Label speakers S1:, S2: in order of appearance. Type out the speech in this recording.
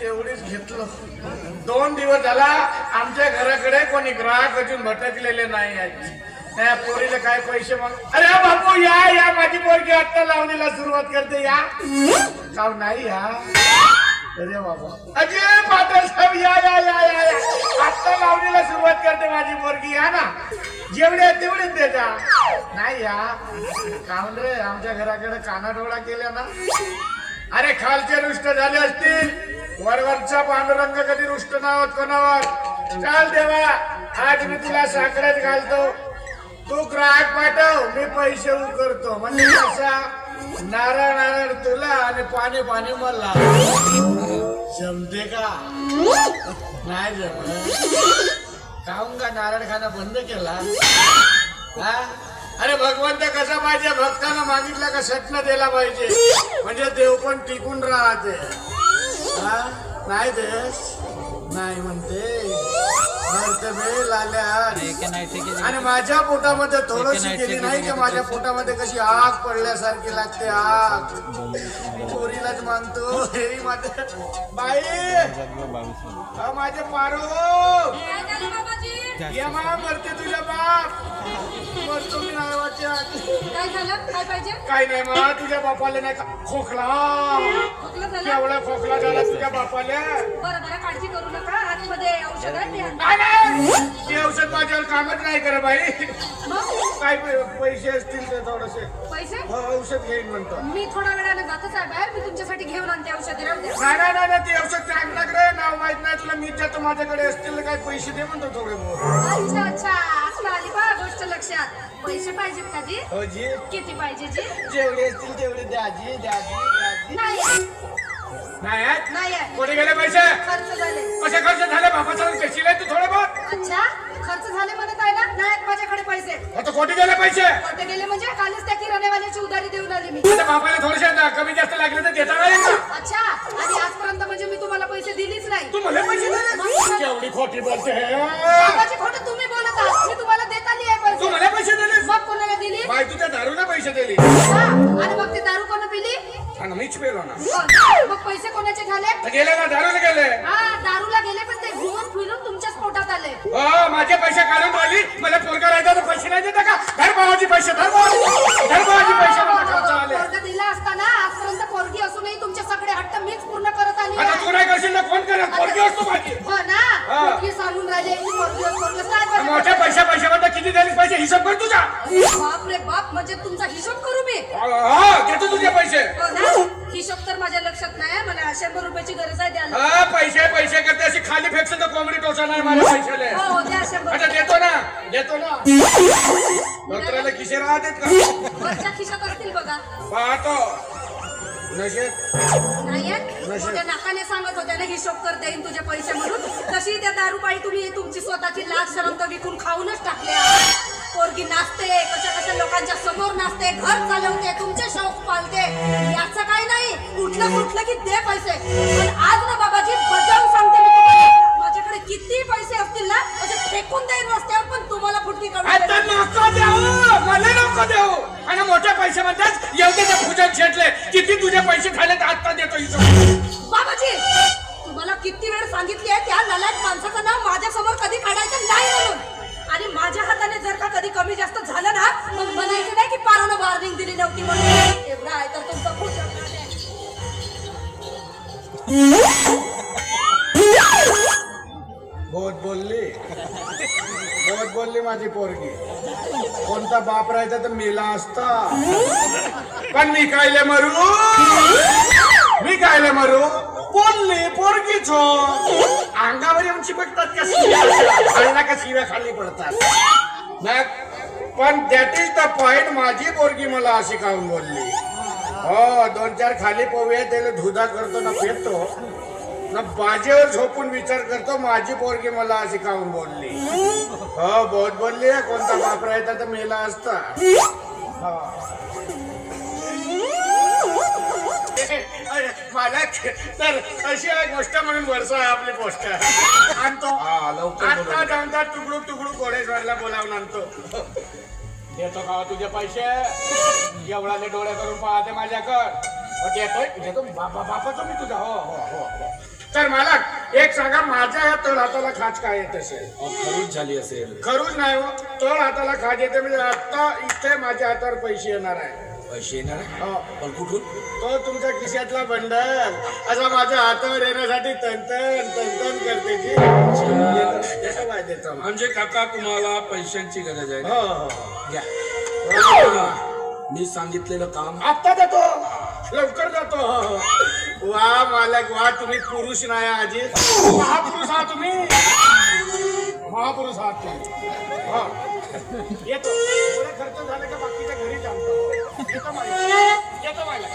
S1: तेवढीच दोन दिवस झाला आमच्या घराकडे कोणी ग्राहक अजून भटकलेले नाही आहेत. त्या पोरीला काय पैसे मग? अरे बापू या या माझी पोरगी आत्ता लावणीला सुरुवात करते या. जाऊ नाही या. अरे बाबा. अजय पाटील साहेब या या या या या. लावणीला सुरुवात करते माझी पोरगी या ना. जेवढे तेवढेच देता नाही या. काऊन रे? आमच्या घराकडे कानाडोळा केल्या ना. अरे खालचे रुष्ट झाले असतील. वरवरचा पांडुरंग कधी रुष्ट नावत कोणावर? चाल देवा आज मी तुला साखरेत घालतो. तू ग्राहक पाठव मी पैसे उकरतो. म्हणजे असा नारळ नारळ तुला आणि पाणी पाणी मला. जमते का? नाही जमत. काहून का नारळ खाना बंद केला? हा? अरे भगवंत कसा पाहिजे? भक्तानं मागितलं का सटन दिला पाहिजे? म्हणजे देव पण टिकून राहते. नाही देश. नाही म्हणते. आणि माझ्या पोटामध्ये थोडीशी गेली नाही की माझ्या पोटामध्ये कशी आग पडल्यासारखी लागते. आग चोरीलाच मानतो. हे माझे. बाई. हा, माझे पारो. ये मा मरते तुझ्या बाप. मरतो मी नाही वाटत
S2: काय झालं? काय पाहिजे?
S1: काय नाही मा तुझ्या बापाला नाही का खोकला. केवढा खोकला झाला तुझ्या बापाला?
S2: बरं बरं काळजी करू नका. आतमध्ये औषध आहे मी आणते.
S1: ते औषध माझ्यावर कामच नाही कर बाई.
S2: मग?
S1: काय पै- पैसे असतील ते थोडेसे.
S2: पैसे?
S1: हो, औषध घेईन म्हणतो.
S2: मी थोड्या वेळाने जातच आहे बाहेर. मी तुमच्यासाठी घेऊन आणते औषध राहू द्या.
S1: नाही नाही नाही, नाही ते औषध टाक रे नाव माहीत नाही तुला. मी देतो माझ्याकडे असतील तर काय पैसे दे म्हणतो थोडे बहुत.
S2: अच्छा अच्छा. आता आली बा गोष्ट लक्षात. पैसे पाहिजेत का जी?
S1: हो जी.
S2: किती पाहिजे जी?
S1: जेवढे असतील तेवढे द्याजी द्याजी द्याजी
S2: नाही.
S1: नाही आहेत?
S2: नाही आहे
S1: कोणी गेले पैसे?
S2: खर्च झाले.
S1: कसे खर्च झाले? बापाचा कशी तू थोडे बहुत
S2: अच्छा खर्च झाले म्हणत आहे ना? नाही माझ्याकडे पैसे.
S1: आता कोटी गेले पैसे?
S2: कोठे गेले म्हणजे? कालच त्या किराणेवाल्याची उधारी देऊन आली मी.
S1: आता बापाला थोडेसे कमी जास्त लागले तर देता नाही का
S2: अच्छा आणि आजपर्यंत म्हणजे मी तुम्हाला पैसे दिलीच नाही.
S1: तू मला पैसे दिले? केवढी खोटी बोलते.
S2: बाबाची खोटं तुम्ही बोलत आहात. मी तुम्हाला देत आली आहे
S1: तू
S2: पैसे
S1: मला पैसे दिले?
S2: मग कोणाला दिली?
S1: बाई तुझ्या दारूला पैसे दिले.
S2: हा, आणि मग ते दारू
S1: आणि मीच पेलो ना?
S2: मग पैसे कोणाचे झाले?
S1: तर गेले ना दारूला गेले.
S2: हा दारूला गेले पण ते घुमून फिरून तुमच्याच पोटात आले.
S1: हो माझे पैसे काढून राहिली. मला पोरगा राहायचा तर पैसे नाही देता का? घर भावाची पैसे भावाची पैसे मला खर्च आले
S2: पोरगा दिला असताना आजपर्यंत पोरगी असूनही तुमचे सगळे हट्ट मीच पूर्ण करत आली
S1: आता
S2: आहे.
S1: तू नाही करशील ना कोण करेल पोरगी असतो माझी
S2: हो ना
S1: हा.
S2: मुलगी सांगून राहिले की पोरगी असतो काय बरं?
S1: मोठ्या पैशा पैशाबद्दल किती दिले पैसे हिशोब कर तुझा.
S2: बाप रे बाप म्हणजे तुमचा हिशोब करू मी?
S1: हा देतो तुझे पैसे.
S2: हो ना? हिशोब तर माझ्या लक्षात नाही मला शंभर रुपयाची गरज आहे द्यायला.
S1: हा पैसे पैसे करते. अशी खाली फेकशील तर कोंबडी टोचणार माझ्या पैशाले.
S2: हो हो द्या शंभर
S1: आता देतो ना देतो ना. डॉक्टराला खिशे राहतात का?
S2: वरच्या खिशात असतील बघा.
S1: पाहतो. नशेत
S2: नाही आहेत? मोठ्या नाकाने सांगत होत्या ना हिशोब कर देईन तुझे पैसे म्हणून. कशी त्या दारू पायी तुम्ही तुमची स्वतःची लाज शरम तर विकून खाऊनच टाकले आहात. पोरगी नाचते कशा कशा लोकांच्या समोर नाचते घर चालवते तुमचे शौक पालते. याचं काही नाही उठलं उठलं की दे पैसे. पण आज ना बाबाजी बजावून सांगते मी तुम्हाला. माझ्याकडे किती पैसे असतील ना असे फेकून देईन रस्त्यावर पण तुम्हाला फुटकी काढून
S1: आता
S2: देईन.
S1: नको देऊ मला नको देऊ. आणि मोठ्या पैसे म्हणतात एवढे पूजन शेटले. किती तुझे पैसे खाले तर आता देतो हिशोब
S2: बाबाजी तुम्हाला किती वेळ सांगितली आहे त्या नलायक माणसाचं
S1: बहुत बोलली. बहुत बोलली माझी पोरगी. कोणता बाप राहायचा तर मेला असता. पण मी कायले मरू? मी कायले मरू? बोलली पोरगीच हो. अंगावर येऊन चिपकतात का शिव्या? खाल्ला का शिव्या खाली पडतात? मग पण दॅट इज द पॉइंट माझी पोरगी मला अशी काहून बोलली. हो दोन चार खाली पोहे त्याला धुदा करतो ना फेकतो ना बाजेवर झोपून विचार करतो माझी पोरगी मला अशी काहून बोलली हो बहुत बोलली आहे. कोणता बाप राहायचा तर मेला असता हा. मला तर अशी एक गोष्ट म्हणून वर्ष आहे आपली गोष्ट आणतो. आता तुकडू तुकडू घोडेश्वरला बोलावून आणतो देतो का तुझे पैसे? एवढाले डोळे करून पाहते माझ्याकड. हो, देतोय देतो. बापाचं मी तुझा हो हो हो हो. तर मला एक सांगा माझ्या या तळ हाताला खाज काय येत असेल?
S3: खरूच झाली असेल.
S1: खरूच नाही हो. तळ हाताला खाज येते म्हणजे आता इथे माझ्या हातावर पैसे येणार आहे.
S3: पैसे येणार?
S1: हो.
S3: पण कुठून
S1: तो तुमच्या खिशातला बंडल असा माझ्या हातावर येण्यासाठी तनतन तनतन करते जी देतो.
S3: म्हणजे काका तुम्हाला पैशांची गरज आहे?
S1: हो हो
S3: घ्या
S1: हो.
S3: मी सांगितलेलं काम
S1: आत्ता जातो लवकर जातो हो, हो. वा मालक वा तुम्ही पुरुष नाही आजी महापुरुष आहात तुम्ही महापुरुष आहात तुम्ही हा. येतो थोडे खर्च झाले का बाकीच्या घरी जातो कमायला